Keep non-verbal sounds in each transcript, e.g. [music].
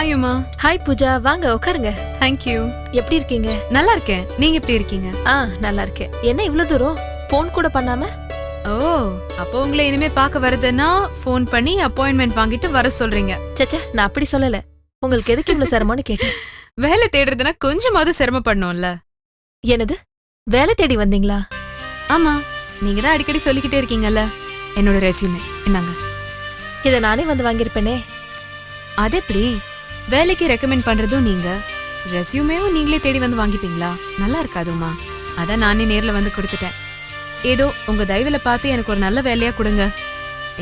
Hi Uma hi Pooja வாங்க உட்காருங்க. Thank you எப்படி இருக்கீங்க? நல்லா இருக்கேன். நீங்க எப்படி இருக்கீங்க? ஆ நல்லா இருக்கேன். என்ன இவ்ளோ தூரம்? ஃபோன் கூட பண்ணாம? ஓ அப்போ உங்களை இனிமே பார்க்க வருதுன்னா ஃபோன் பண்ணி அப்பாயின்மெண்ட் வாங்கிட்டு வர சொல்றீங்க. சச்சா நான் அப்படி சொல்லல. உங்களுக்கு எதுக்கு இவ்ளோ சிரமம்னு கேட்டேன். [laughs] வேலை தேடுறதுன்னா கொஞ்சமாவது சிரமப்படணும்ல. என்னது? வேலை தேடி வந்தீங்களா? ஆமா. நீங்க தான் அடிக்கடி சொல்லிக்கிட்டே இருக்கீங்கல்ல. என்னோட ரெஸ்யூமே இந்தாங்க. இதை நானே வந்து வாங்கியிருப்பேனே. அது எப்படி வேலைக்கு ரெக்கமெண்ட் பண்றதும் நீங்க. ரெஸ்யூமேவும் நீங்களே தேடி வந்து வாங்கிப்பீங்களா? நல்லா இருக்காதுமா அதான் நானே நேர்ல வந்து கொடுத்துட்டேன். ஏதோ உங்க தயவுல பார்த்து எனக்கு ஒரு நல்ல வேலையா கொடுங்க.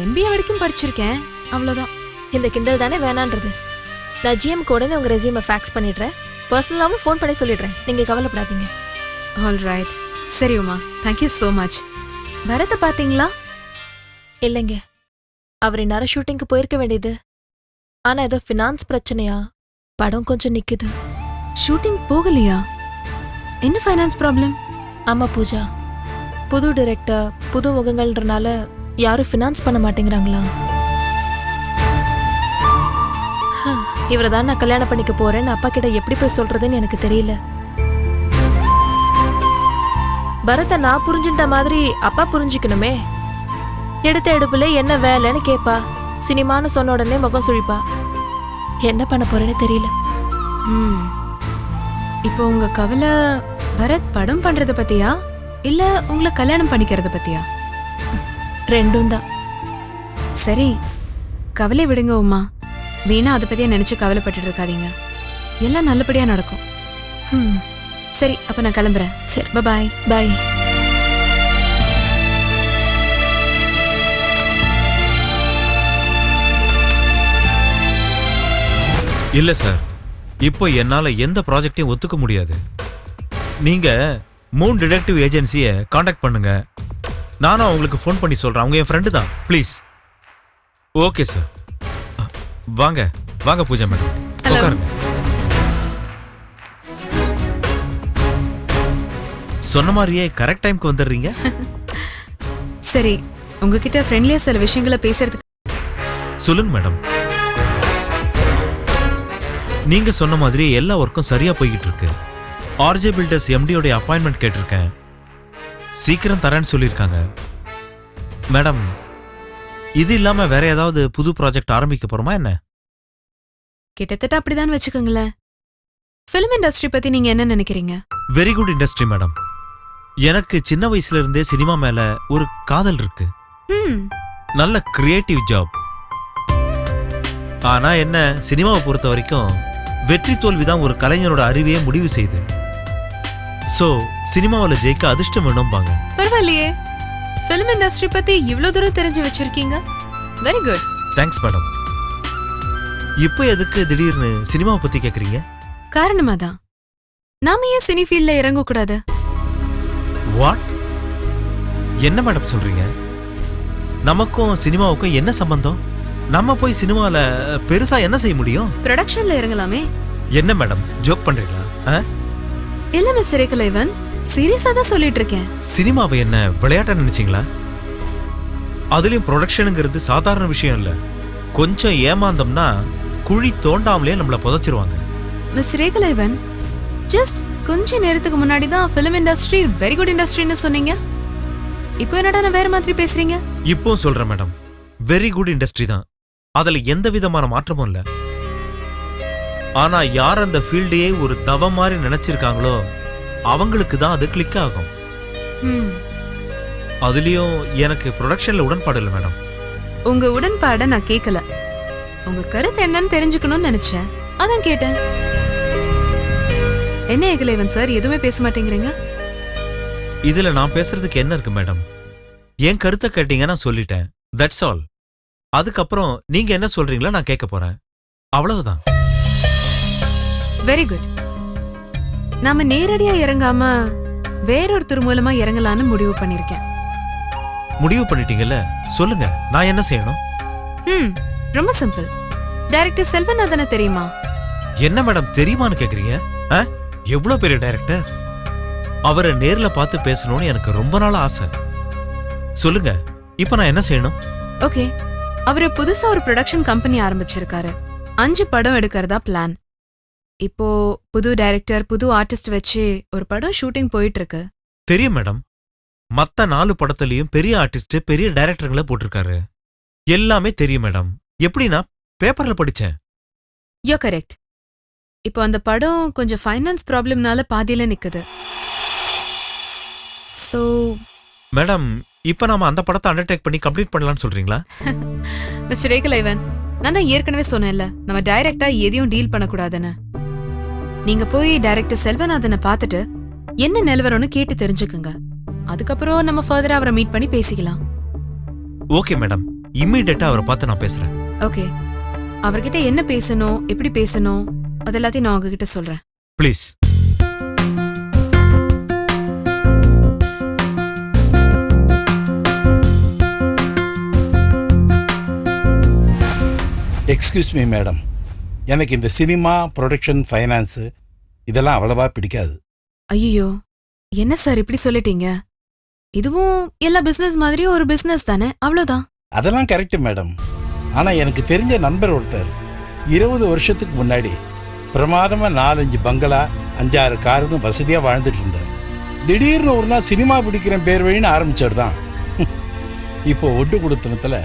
எம்பிஏ வரைக்கும் படிச்சிருக்கேன். அவ்வளவுதான். இந்த கிண்டல் தானே வேணான்றது. நான் ஜிஎம்க்கு உடனே உங்க ரெசியூமை ஃபேக்ஸ் பண்ணிடுறேன். பர்சனலாவும் ஃபோன் பண்ணி சொல்லிடுறேன். நீங்க கவலைப்படாதீங்க. ஆல் ரைட் சரி உமா. தேங்க்யூ ஸோ மச் பரத்தை பாத்தீங்களா இல்லைங்க. அவர் இந்நேரம் ஷூட்டிங்க்கு போயிருக்க வேண்டியது. ஆனா ஏதோ ஃபினான்ஸ் பிரச்சனையா? படம் கொஞ்சம் நிக்குது. ஷூட்டிங் போகலையா? என்ன ஃபைனான்ஸ் ப்ராப்ளம் ஆமா பூஜா. புது டைரக்டர் புது முகங்கள்ன்றனால யாரும் ஃபினான்ஸ் பண்ண மாட்டேங்கிறாங்களா? இவரை தான் நான் கல்யாணம் பண்ணிக்க போறேன்னு அப்பா கிட்ட எப்படி போய் சொல்றதுன்னு எனக்கு தெரியல. பரத்தை நான் புரிஞ்சுட்ட மாதிரி அப்பா புரிஞ்சுக்கணுமே. எடுத்த எடுப்புல என்ன வேலைன்னு கேப்பா. சினிமான்னு சொன்ன உடனே முகம் சுழிப்பா. என்ன பண்ண போறேன்னு தெரியல. ம். இப்போ உங்க கவலை பரத் படம் பண்றத பத்தியா? இல்ல உங்களை கல்யாணம் பண்ணிக்கிறத பத்தியா? ரெண்டும் தான். சரி. கவலை விடுங்க உமா. வீணா அதை பத்தியே நினைச்சு கவலைப்பட்டுட்டு இருக்காதீங்க. எல்லாம் நல்லபடியா நடக்கும். ம். சரி அப்ப நான் கிளம்புறேன். சரி. பாய் பாய் இல்ல சார் இப்போ என்னால எந்த ப்ராஜெக்டையும் ஒத்துக்க முடியாது. நீங்க மூன் டிடெக்டிவ் ஏஜென்சியை காண்டாக்ட் பண்ணுங்க. நானும் அவங்களுக்கு ஃபோன் பண்ணி சொல்றேன். அவங்க என் ஃப்ரெண்டு தான். ப்ளீஸ் ஓகே சார் வாங்க. வாங்க பூஜா மேடம். உட்காருங்க. சொன்ன மாதிரியே கரெக்ட் டைம்க்கு வந்துடுறீங்க? [laughs] சரி. உங்ககிட்ட ஃப்ரெண்ட்லியா சில விஷயங்களை பேசுறதுக்கு சொல்லுங்க மேடம் நீங்க சொன்ன மாதிரி எல்லா ஒர்க்கும் சரியா போய்கிட்டு இருக்கு ஆர்ஜே பில்டர்ஸ் எம்டியோட அப்பாயின்மெண்ட் கேட்டிருக்கேன். சீக்கிரம் தரேன்னு சொல்லியிருக்காங்க. மேடம் இது இல்லாம வேற ஏதாவது புது ப்ராஜெக்ட் ஆரம்பிக்க போறோமா என்ன? கிட்டத்தட்ட அப்படிதான் வச்சுக்கோங்களேன். ஃபிலிம் இண்டஸ்ட்ரி பத்தி நீங்க என்ன நினைக்கிறீங்க? வெரி குட் இண்டஸ்ட்ரி மேடம் எனக்கு சின்ன வயசுல இருந்தே சினிமா மேல ஒரு காதல் இருக்கு. ம். நல்ல கிரியேட்டிவ் ஜாப் ஆனா என்ன? சினிமாவை பொறுத்த வரைக்கும் வெற்றி தோல்விதான் ஒரு கலைஞரோட அறிவையே முடிவு செய்யுது சோ சினிமாவில் ஜெயிக்க அதிர்ஷ்டம் வேணும்பாங்க. பரவாயில்லையே. ஃபிலிம் இண்டஸ்ட்ரி பத்தி இவ்ளோ தூரம் தெரிஞ்சு வச்சிருக்கீங்க. வெரி குட் தேங்க்ஸ் மேடம் இப்போ எதுக்கு திடீர்னு சினிமாவை பத்தி கேக்குறீங்க? காரணமா தான் நாம ஏன் சினி ஃபீல்ட்ல இறங்க கூடாது வாட் என்ன மேடம் சொல்றீங்க? நமக்கும் சினிமாவுக்கும் என்ன சம்பந்தம்? நம்ம போய் சினிமால பெருசா என்ன செய்ய முடியும்? ப்ரொடக்ஷன்ல இறங்கலாமே. என்ன மேடம்? ஜோக் பண்றீங்களா? ஆ? இல்ல மிஸ்டர் ஏகலைவன் சீரியஸா தான் சொல்லிட்டு இருக்கேன் சினிமாவை என்ன விளையாட்ட நினைச்சீங்களா? அதுலயும் ப்ரொடக்ஷனுங்கிறது சாதாரண விஷயம் இல்ல. கொஞ்சம் ஏமாந்தோம்னா குழி தோண்டாமலே நம்மள புதைச்சிருவாங்க. மிஸ்டர் ஏகலைவன் ஜஸ்ட் கொஞ்ச நேரத்துக்கு முன்னாடி தான் ஃபிலிம் இண்டஸ்ட்ரி வெரி குட் இண்டஸ்ட்ரின்னு சொன்னீங்க. இப்போ என்னடா நான் வேற மாதிரி பேசுறீங்க? இப்போ சொல்றேன் மேடம். வெரி குட் இண்டஸ்ட்ரி தான். அதுல எந்த விதமான மாற்றமும் இல்ல. ஆனா யார் அந்த ஃபீல்டையே ஒரு தவ மாதிரி நினைச்சிருக்காங்களோ அவங்களுக்கு தான் அது கிளிக் ஆகும். அதுலயும் எனக்கு ப்ரொடக்ஷன்ல உடன்பாடு இல்லை மேடம். உங்க உடன்பாட நான் கேட்கல உங்க கருத்து என்னன்னு தெரிஞ்சுக்கணும்னு நினைச்சேன். அதான் கேட்டேன். என்ன ஏகலைவன் சார்? எதுவுமே பேச மாட்டேங்கிறீங்க? இதுல நான் பேசுறதுக்கு என்ன இருக்கு மேடம்? என் கருத்தை கேட்டீங்கன்னா சொல்லிட்டேன். தட்ஸ் ஆல் அதுக்கப்புறம் நீங்க என்ன சொல்றீங்களோ நான் கேட்க போறேன். அவ்வளவுதான். வெரி குட் நாம நேரடியா இறங்காம வேறொருத்தர் மூலமா இறங்கலான்னு முடிவு பண்ணிருக்கேன். முடிவு பண்ணிட்டீங்கல்ல? சொல்லுங்க. நான் என்ன செய்யணும்? ம் ரொம்ப சிம்பிள் டைரக்டர் செல்வநாதன தெரியுமா? என்ன மேடம் தெரியுமான்னு கேக்குறீங்க? ஆ? எவ்வளவு பெரிய டைரக்டர் அவரை நேர்ல பார்த்து பேசணும்னு எனக்கு ரொம்ப நாள் ஆசை. சொல்லுங்க. இப்ப நான் என்ன செய்யணும்? ஓகே அவரு புதுசா ஒரு ப்ரொடக்ஷன் கம்பெனி ஆரம்பிச்சிருக்காரு. அஞ்சு படம் எடுக்கிறதா பிளான் இப்போ புது டைரக்டர் புது ஆர்டிஸ்ட் வச்சு ஒரு படம் ஷூட்டிங் போயிட்டு இருக்கு தெரியும் மேடம் மத்த நாலு படத்துலயும் பெரிய ஆர்டிஸ்ட் பெரிய டைரக்டருங்களை போட்டிருக்காரு. எல்லாமே தெரியும் மேடம் எப்படின்னா பேப்பர்ல படிச்சேன். யோ கரெக்ட் இப்போ அந்த படம் கொஞ்சம் ஃபைனான்ஸ் ப்ராப்ளம்னால பாதியில நிக்குது. ஸோ மேடம் இப்ப நாம அந்த படத்தை அண்டர்டேக் பண்ணி கம்ப்ளீட் பண்ணலாம்னு சொல்றீங்களா? [laughs] மிஸ்டர் ஏகலைவன் நான் தான் ஏற்கனவே சொன்னேன்ல நம்ம டைரக்டா எதையும் டீல் பண்ணக்கூடாதுன்னு. நீங்க போய் டைரக்டர் செல்வநாதனை பார்த்துட்டு என்ன நிலவரம்னு கேட்டு தெரிஞ்சுக்குங்க. அதுக்கப்புறம் நம்ம ஃபர்தரா அவரை மீட் பண்ணி பேசிக்கலாம். ஓகே மேடம் இம்மீடியட்டா அவரை பார்த்து நான் பேசுறேன். ஓகே அவர்கிட்ட என்ன பேசணும் எப்படி பேசணும் அது எல்லாத்தையும் நான் உங்ககிட்ட சொல்றேன். ப்ளீஸ் எக்ஸ்கியூஸ் மீ மேடம் எனக்கு இந்த சினிமா ப்ரொடக்ஷன் ஃபைனான்ஸு இதெல்லாம் அவ்வளவா பிடிக்காது. ஐயோ என்ன சார் இப்படி சொல்லிட்டீங்க? இதுவும் எல்லா பிசினஸ் மாதிரியும் ஒரு பிசினஸ் தானே? அவ்வளவுதான். அதெல்லாம் கரெக்டு மேடம் ஆனால் எனக்கு தெரிஞ்ச நண்பர் ஒருத்தர் இருபது வருஷத்துக்கு முன்னாடி பிரமாதமாக நாலஞ்சு பங்களா அஞ்சாறு காருன்னு வசதியாக வாழ்ந்துட்டு இருந்தார். திடீர்னு ஒரு நாள் சினிமா பிடிக்கிறேன் பேர் வழின்னு ஆரம்பிச்சவர் தான். [laughs] இப்போ ஒட்டு கொடுத்தனத்தில்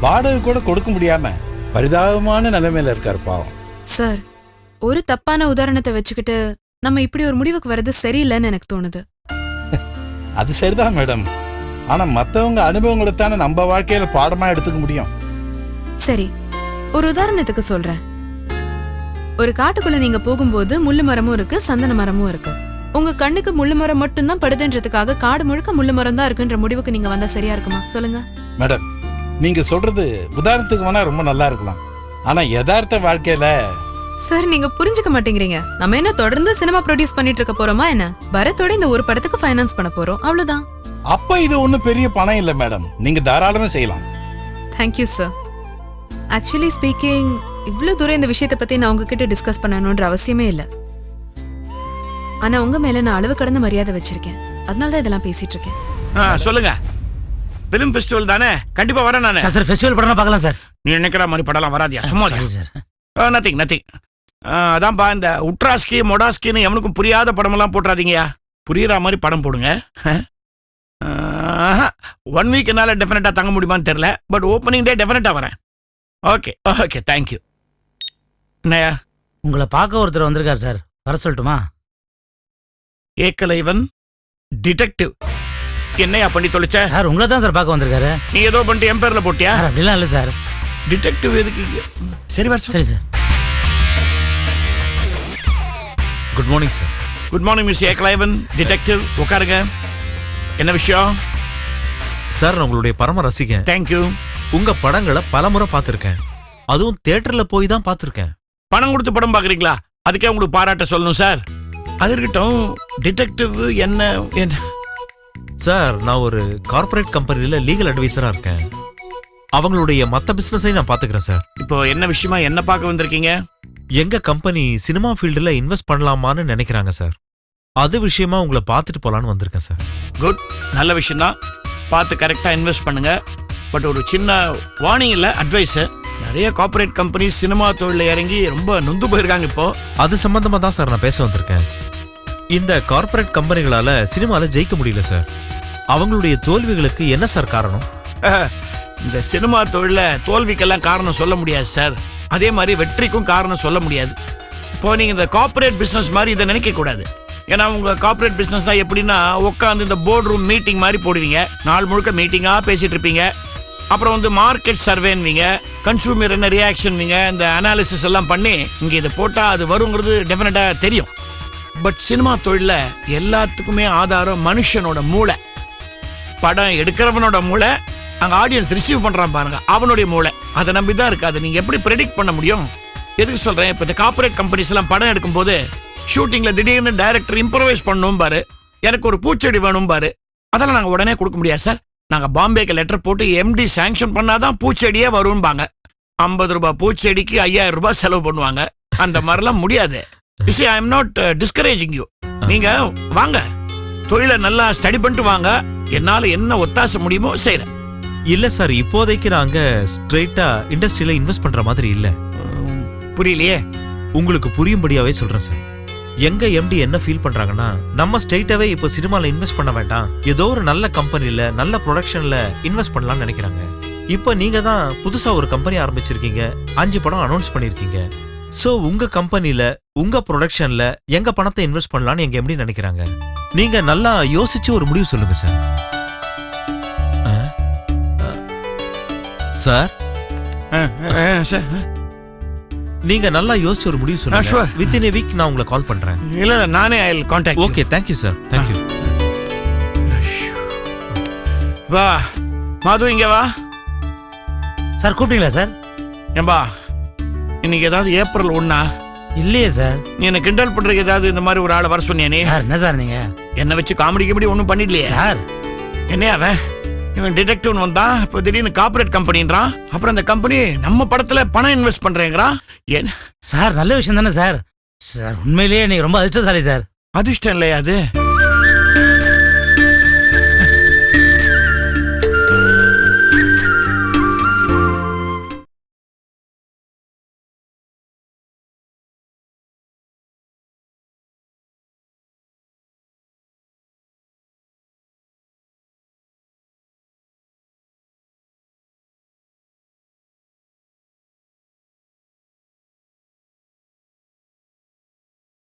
வாடகை கூட கொடுக்க முடியாம பரிதாபமான நிலைமையில இருக்கார் பாவம். சார் ஒரு தப்பான உதாரணத்தை வச்சுக்கிட்டு நம்ம இப்படி ஒரு முடிவுக்கு வர்றது சரியில்லைன்னு எனக்கு தோணுது. [laughs] அது சரிதான் மேடம். ஆனால் மற்றவங்க அனுபவங்களை தானே நம்ம வாழ்க்கையில் பாடமாக எடுத்துக்க முடியும். சரி ஒரு உதாரணத்துக்கு சொல்றேன். ஒரு காட்டுக்குள்ள நீங்க போகும்போது முள்ளு மரமும் இருக்கு சந்தன மரமும் இருக்கு. உங்க கண்ணுக்கு முள்ளு மரம் மட்டும்தான் படுதுன்றதுக்காக காடு முழுக்க முள்ளு மரம் தான் இருக்குன்ற முடிவுக்கு நீங்க வந்தா சரியா இருக்குமா? சொல்லுங்க. மேடம் நீங்க சொல்றது உதாரணத்துக்கு வேணா ரொம்ப நல்லா இருக்கலாம். ஆனா யதார்த்த வாழ்க்கையில சார் நீங்க புரிஞ்சுக்க மாட்டேங்கிறீங்க. நம்ம என்ன தொடர்ந்து சினிமா ப்ரொடியூஸ் பண்ணிட்டு இருக்க போறோமா என்ன? பரத்தோட இந்த ஒரு படத்துக்கு ஃபைனான்ஸ் பண்ண போறோம். அவ்வளவுதான். அப்ப இது ஒண்ணும் பெரிய பணம் இல்ல மேடம் நீங்க தாராளமா செய்யலாம். தேங்க்யூ சார் ஆக்சுவலி ஸ்பீக்கிங் இவ்ளோ தூரம் இந்த விஷயத்தை பத்தி நான் உங்ககிட்ட டிஸ்கஸ் பண்ணணும்ன்ற அவசியமே இல்ல. ஆனா உங்க மேல நான் அளவு கடந்த மரியாதை வச்சிருக்கேன். அதனால தான் இதெல்லாம் பேசிட்டு இருக்கேன். சொல்லுங்க. பிலிம் ஃபெஸ்டிவல் தானே? கண்டிப்பா வரேன் நானு. சார் ஃபெஸ்டிவல் படம் பார்க்கலாம் சார். நீ நினைக்கிற மாதிரி படம்லாம் வராதியா? சும்மா சரி சார் நத்திங் நத்திங் அதான்ப்பா இந்த உட்ராஸ்கி மொடாஸ்கின்னு எவனுக்கும் புரியாத படமெல்லாம் போட்டுறாதீங்கயா புரியுற மாதிரி படம் போடுங்க. ஒன் வீக் என்னால் டெஃபினட்டாக தங்க முடியுமான்னு தெரில பட் ஓப்பனிங் டே டெஃபினட்டாக வரேன். ஓகே ஓகே தேங்க்யூ என்னையா உங்களை பார்க்க ஒருத்தர் வந்திருக்கார் சார். வர சொல்லட்டுமா? ஏக்கலைவன் டிடெக்டிவ் என்னையா பண்ணி தொலைச்ச? சார் உங்களை தான் சார் பார்க்க வந்திருக்காரு. நீ ஏதோ பண்ணிட்டு என் பேர்ல போட்டியா? சார் அப்படிலாம் இல்லை சார். டிடெக்டிவ் எதுக்கு இங்க? சரி வர சரி sir. Good morning sir good morning miss Ekalaivan detective உட்காருங்க. என்ன விஷயம்? சார் நான் உங்களுடைய பரம ரசிகன். தேங்க்யூ உங்க படங்களை பலமுறை பார்த்திருக்கேன். அதுவும் தியேட்டர்ல போய் தான் பார்த்திருக்கேன். பணம் கொடுத்து படம் பார்க்குறீங்களா? அதுக்கே உங்களுக்கு பாராட்ட சொல்லணும் சார் அது இருக்கட்டும் டிடெக்டிவ் என்ன என்ன? சார் நான் ஒரு கார்ப்பரேட் கம்பெனில லீகல் அட்வைசரா இருக்கேன். அவங்களுடைய மத்த பிசினஸையும் நான் பாத்துக்கிறேன் சார். இப்போ என்ன விஷயமா என்ன பார்க்க வந்திருக்கீங்க? எங்க கம்பெனி சினிமா ஃபீல்டுல இன்வெஸ்ட் பண்ணலாமான்னு நினைக்கிறாங்க சார். அது விஷயமா உங்களை பார்த்துட்டு போலான்னு வந்திருக்கேன் சார். குட் நல்ல விஷயம் தான் பார்த்து கரெக்டாக இன்வெஸ்ட் பண்ணுங்க. பட் ஒரு சின்ன வார்னிங் இல்லை அட்வைஸ் நிறைய கார்ப்பரேட் கம்பெனி சினிமா தொழிலில் இறங்கி ரொம்ப நொந்து போயிருக்காங்க இப்போ. அது சம்பந்தமா தான் சார் நான் பேச வந்திருக்கேன். இந்த கார்ப்பரேட் கம்பெனிகளால சினிமால ஜெயிக்க முடியல சார் அவங்களுடைய தோல்விகளுக்கு என்ன சார் காரணம்? இந்த சினிமா தொழில தோல்விக்கெல்லாம் காரணம் சொல்ல முடியாது சார் அதே மாதிரி வெற்றிக்கும் காரணம் சொல்ல முடியாது. இப்போ நீங்கள் இந்த கார்ப்பரேட் பிஸ்னஸ் மாதிரி இதை நினைக்க கூடாது. ஏன்னா உங்க கார்ப்பரேட் பிஸ்னஸ் தான் எப்படின்னா உட்காந்து இந்த போர்ட் ரூம் மீட்டிங் மாதிரி போடுவீங்க. நாள் முழுக்க மீட்டிங்காக பேசிட்டு இருப்பீங்க அப்புறம் வந்து மார்க்கெட் சர்வேன்வீங்க கன்சூமர் என்ன ரியாக்ஷன்வீங்க இந்த அனாலிசிஸ் எல்லாம் பண்ணி இங்கே இதை போட்டால் அது வருங்கிறது டெஃபினட்டாக தெரியும். பட் சினிமா தொழிலில் எல்லாத்துக்குமே ஆதாரம் மனுஷனோட மூளை. படம் எடுக்கிறவனோட மூளை அங்க ஆடியன்ஸ் ரிசீவ் பண்றான் பாருங்க அவனுடைய மூளை. அதை நம்பி தான் இருக்காது. நீங்க எப்படி ப்ரெடிக்ட் பண்ண முடியும்? எதுக்கு சொல்றேன்? இப்போ இந்த கார்ப்பரேட் கம்பெனிஸ் எல்லாம் படம் எடுக்கும்போது ஷூட்டிங்ல திடீர்னு டைரக்டர் இம்ப்ரவைஸ் பண்ணும் பாரு. எனக்கு ஒரு பூச்செடி வேணும் பாரு. அதெல்லாம் நாங்க உடனே கொடுக்க முடியாது சார் நாங்க பாம்பேக்கு லெட்டர் போட்டு எம்டி சாங்ஷன் பண்ணாதான் பூச்செடியே வரும்பாங்க. ஐம்பது ரூபாய் பூச்செடிக்கு ஐயாயிரம் ரூபாய் செலவு பண்ணுவாங்க. அந்த மாதிரிலாம் முடியாது. You see I am not discouraging you நீங்க வாங்க. தொழிலை நல்லா ஸ்டடி பண்ணிட்டு வாங்க. என்னால என்ன ஒத்தாசை முடியுமோ செய்றேன். இல்ல சார் இப்போதைக்கு நாங்க ஸ்ட்ரெயிட்டா இண்டஸ்ட்ரியில இன்வெஸ்ட் பண்ற மாதிரி இல்ல. புரியலையே? உங்களுக்கு புரியும்படியாவே சொல்றேன் சார். எங்க எம்டி என்ன ஃபீல் பண்றாங்கன்னா நம்ம ஸ்ட்ரைட்டாவே இப்போ சினிமால இன்வெஸ்ட் பண்ண வேண்டாம். ஏதோ ஒரு நல்ல கம்பெனில நல்ல ப்ரொடக்ஷன்ல இன்வெஸ்ட் பண்ணலாம்னு நினைக்கிறாங்க. இப்போ நீங்க தான் புதுசா ஒரு கம்பெனி ஆரம்பிச்சிருக்கீங்க. அஞ்சு படம் அனௌன்ஸ் பண்ணிருக்கீங்க. சோ உங்க கம்பெனில உங்க ப்ரொடக்ஷன்ல எங்க பணத்தை இன்வெஸ்ட் பண்ணலாம்னு எங்க எம்டி நினைக்கிறாங்க? நீங்க நல்லா யோசிச்சு ஒரு முடிவு சொல்லுங்க சார். சார். நீங்க நல்லா யோசிச்சு ஒரு முடிவு சொல்லுங்க. sure. வித்தின் ஏ வீக் நான் உங்களை கால் பண்றேன். இல்ல இல்ல, நானே I contact okay thank you sir thank you வா மாது இங்க வா. சார் கூப்பிட்டீங்களா சார்? ஏம்பா இன்னைக்கு ஏதாவது ஏப்ரல் ஒண்ணா இல்லையே சார் நீ என்ன கிண்டல் பண்றதுக்கு ஏதாவது இந்த மாதிரி ஒரு ஆளை வர சொன்னியா நீ சார் என்ன சார் நீங்க? என்ன வச்சு காமெடி கிமெடி ஒன்றும் பண்ணிடலையே. சார் என்ன அவன்? இவன் டிடெக்டிவ் வந்தான் இப்போ திடீர்னு கார்பரேட் கம்பெனின்றான் அப்புறம் அந்த கம்பெனி நம்ம படத்துல பணம் இன்வெஸ்ட் பண்றேங்கிறான். ஏன் சார் நல்ல விஷயம் தானே சார் சார் உண்மையிலேயே நீங்க ரொம்ப அதிர்ஷ்டசாலி சார் அதிர்ஷ்டம் இல்லையா அது?